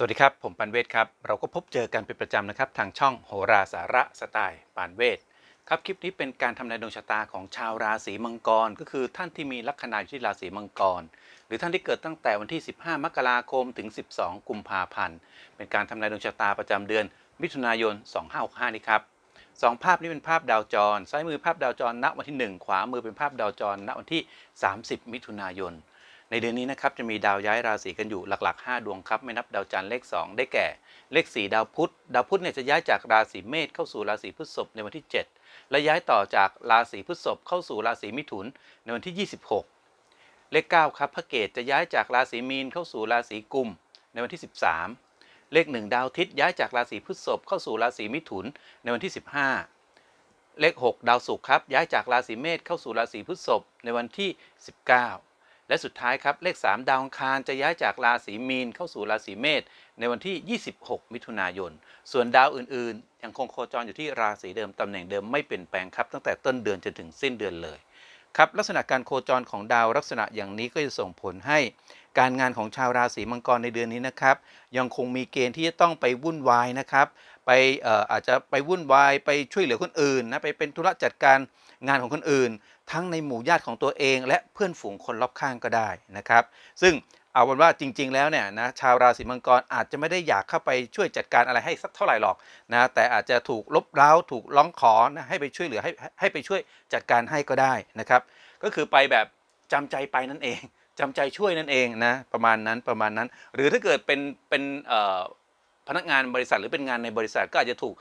สวัสดีครับ ผมปันเวศครับ เราก็พบเจอกันเป็นประจำนะครับ ทางช่องโหราสาระสไตล์ปานเวศครับคลิปนี้เป็นการทำนายดวงชะตาของชาวราศีมังกร ก็คือท่านที่มีลัคนาอยู่ที่ราศีมังกร หรือท่านที่เกิดตั้งแต่วันที่ 15 มกราคมถึง 12 กุมภาพันธ์เป็นการทำนายดวงชะตาประจำเดือน มิถุนายน 2565 นี้ครับสองภาพนี้เป็นภาพดาวจรซ้ายมือภาพดาวจรณวันที่ 1 ขวามือเป็นภาพดาวจรณวันที่ 30 มิถุนายน ในเดือนนี้นะครับจะมีดาวย้ายราศีกันอยู่หลักๆ 5 ดวงครับไม่นับดาวจันทร์เลข 2 ได้แก่ เลข 4 ดาวพุธดาวพุธเนี่ยจะย้ายจากราศีเมษเข้าสู่ราศีพฤษภในวันที่ 7 และย้ายต่อจากราศีพฤษภเข้าสู่ราศีมิถุนในวันที่ 26 เลข 9 ครับพระเกตจะย้ายจากราศีมีนเข้าสู่ราศีกุมในวันที่ 13 เลข 1 ดาวทิตย์ย้ายจากราศีพฤษภเข้าสู่ราศีมิถุนในวันที่ 15เลข 6 ดาวศุกร์ครับ ย้ายจากราศีเมษเข้าสู่ราศีพฤษภในวันที่ 19 และสุดท้ายครับเลข 3 ดาวอังคารจะย้ายจากราศีมีนเข้าสู่ราศีเมษในวันที่ 26 มิถุนายน ส่วนดาวอื่นๆ ยังคงโคจรอยู่ที่ราศีเดิมตำแหน่งเดิมไม่เปลี่ยนแปลงครับตั้งแต่ต้นเดือนจนถึงสิ้นเดือนเลยครับลักษณะการโคจรของดาวลักษณะอย่างนี้ก็จะส่งผลให้ การงานของชาวราศีมังกรในเดือนนี้นะครับ ยังคงมีเกณฑ์ที่จะต้องไปวุ่นวายนะครับ ไปอออาจจะไปวุ่นวายไปช่วยเหลือคนอื่นนะไปเป็นธุระจัดการงานของคนอื่น ทั้งในหมู่ญาติของตัวเอง และเพื่อนฝูงคนรอบข้างก็ได้นะครับ ซึ่งเอาเป็นว่าจริง ๆ แล้วเนี่ยนะชาวราศีมังกรอาจจะไม่ได้อยากเข้าไปช่วยจัดการอะไรให้สักเท่าไหร่หรอกนะแต่อาจจะถูกลบเล้าถูกร้องขอนะให้ไปช่วยเหลือให้ให้ไปช่วยจัดการให้ก็ได้นะครับ ก็คือไปแบบจำใจไปนั่นเองจำใจช่วยนั่นเองนะประมาณนั้นประมาณนั้น หรือถ้าเกิดเป็นเป็นพนักงานบริษัทหรือเป็นงานในบริษัทก็อาจจะถูก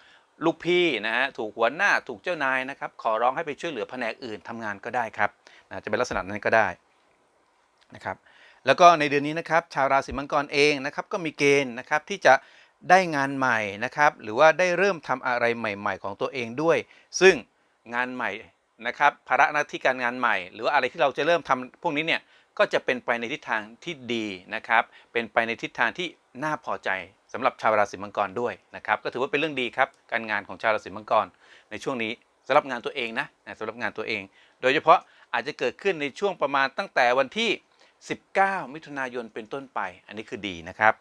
ลูกพี่นะฮะถูกหัวหน้าถูกเจ้านายนะครับ ขอร้องให้ไปช่วยเหลือแผนกอื่นทำงานก็ได้ครับนะจะเป็นลักษณะนั้นก็ได้นะครับแล้วก็ในเดือนนี้นะครับชาวราศีมังกรเองนะครับก็มีเกณฑ์นะครับที่จะได้งานใหม่นะครับหรือว่าได้เริ่มทำอะไรใหม่ ๆ ของตัวเองด้วย ซึ่งงานใหม่นะครับภาระหน้าที่การงานใหม่ หรือว่าอะไรที่เราจะเริ่มทำพวกนี้เนี่ย ก็จะเป็นไปในทิศทางที่ดีนะครับ เป็นไปในทิศทางที่น่าพอใจสำหรับชาวราศีมังกรด้วยนะครับก็ถือว่าเป็นเรื่องดีครับการงานของชาวราศีมังกรในช่วงนี้สำหรับงานตัวเองนะสำหรับงานตัวเอง โดยเฉพาะอาจจะเกิดขึ้นในช่วงประมาณตั้งแต่วันที่ 19 มิถุนายนเป็นต้นไป อันนี้คือดีนะครับ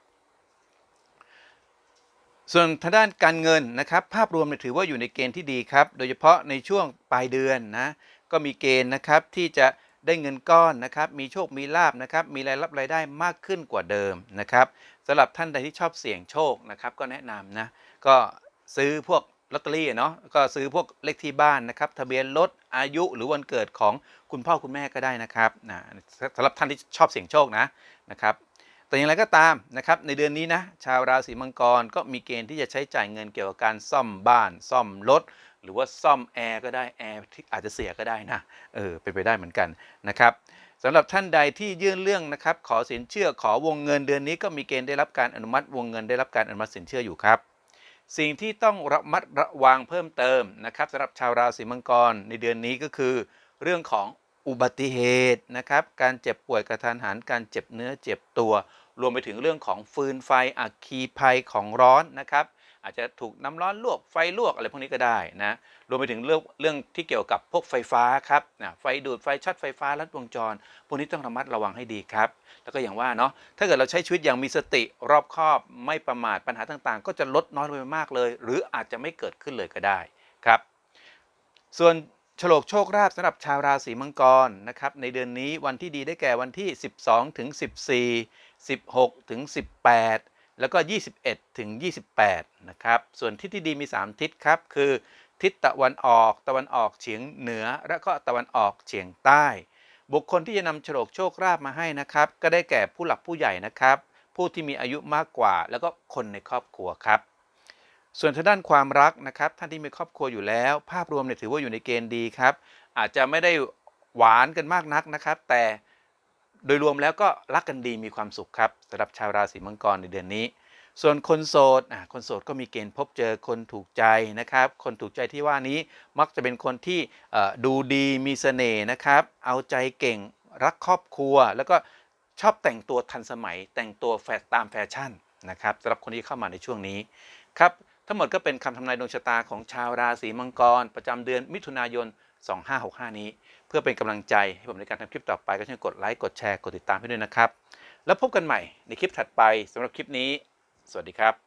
ส่วนทางด้านการเงินนะครับ ภาพรวมถือว่าอยู่ในเกณฑ์ที่ดีครับ โดยเฉพาะในช่วงปลายเดือนนะก็มีเกณฑ์นะครับที่จะ ได้เงินก้อนนะครับมีโชคมีลาบนะครับมีรายรับรายได้มากขึ้นกว่าเดิมนะครับสำหรับท่านใดที่ชอบเสี่ยงโชคนะครับก็แนะนำนะก็ซื้อพวกลอตเตอรี่เนาะก็ซื้อพวกเลขที่บ้านนะครับทะเบียนรถอายุหรือวันเกิดของคุณพ่อคุณแม่ก็ได้นะครับนะสำหรับท่านที่ชอบเสี่ยงโชคนะนะครับแต่อย่างไรก็ตามนะครับในเดือนนี้นะชาวราศีมังกรก็มีเกณฑ์ที่จะใช้จ่ายเงินเกี่ยวกับการซ่อมบ้าน ซ่อมรถ หรือว่าซ่อมแอร์ก็ได้แอร์ที่อาจจะเสียก็ได้นะเออเป็นไปได้เหมือนกันนะครับสำหรับท่านใดที่ยื่นเรื่องนะครับขอสินเชื่อขอวงเงินเดือนนี้ก็มีเกณฑ์ได้รับการอนุมัติวงเงินได้รับการอนุมัติสินเชื่ออยู่ครับ สิ่งที่ต้องระมัดระวังเพิ่มเติมนะครับสำหรับชาวราศีมังกรในเดือนนี้ก็คือ เรื่องของอุบัติเหตุนะครับการเจ็บป่วยกระทันหันการเจ็บเนื้อเจ็บตัว รวมไปถึงเรื่องของฟืนไฟอัคคีภัยของร้อนนะครับ อาจจะถูกน้ำร้อนลวกไฟลวกอะไรพวกนี้ก็ได้นะรวมไปถึงเรื่องเรื่องที่เกี่ยวกับพวกไฟฟ้าครับนะไฟดูดไฟช็อตไฟฟ้าลัดวงจร พวกนี้ต้องระมัดระวังให้ดีครับ แล้วก็อย่างว่าเนาะถ้าเกิดเราใช้ชีวิตอย่างมีสติรอบคอบไม่ประมาทปัญหาต่างๆ ก็จะลดน้อยลงไปมากเลย หรืออาจจะไม่เกิดขึ้นเลยก็ได้ครับ ส่วนฉลกโชคลาภสำหรับชาวราศีมังกรนะครับในเดือนนี้วันที่ดีได้แก่วันที่ 12ถึง14 16ถึง18 แล้วก็ 21 ถึง 28 นะครับ ส่วนทิศที่ดีมี 3 ทิศครับ คือ ทิศตะวันออก ตะวันออกเฉียงเหนือ และก็ตะวันออกเฉียงใต้ บุคคลที่จะนำฉลกโชคลาภมาให้นะครับ ก็ได้แก่ผู้หลักผู้ใหญ่นะครับ ผู้ที่มีอายุมากกว่า แล้วก็คนในครอบครัวครับ ส่วนทางด้านความรักนะครับ ท่านที่มีครอบครัวอยู่แล้ว ภาพรวมเนี่ยถือว่าอยู่ในเกณฑ์ดีครับ อาจจะไม่ได้หวานกันมากนักนะครับ แต่ โดยรวมแล้วก็รักกันดีมีความสุขครับสำหรับชาวราศีมังกรในเดือนนี้ ส่วนคนโสดอะคนโสดก็มีเกณฑ์พบเจอคนถูกใจนะครับ คนถูกใจที่ว่านี้มักจะเป็นคนที่ดูดีมีเสน่ห์นะครับ เอาใจเก่งรักครอบครัว แล้วก็ชอบแต่งตัวทันสมัย แต่งตัวแฟตามแฟชั่นนะครับสำหรับคนที่เข้ามาในช่วงนี้ครับทั้งหมดก็เป็นคำทำนายดวงชะตาของชาวราศีมังกร ประจำเดือนมิถุนายน 2565 นี้ เพื่อเป็นกำลังใจให้ผมในการทำคลิปต่อไปก็ช่วยกดไลค์กดแชร์กดติดตามให้ด้วยนะครับ แล้วพบกันใหม่ในคลิปถัดไปสำหรับคลิปนี้ สวัสดีครับ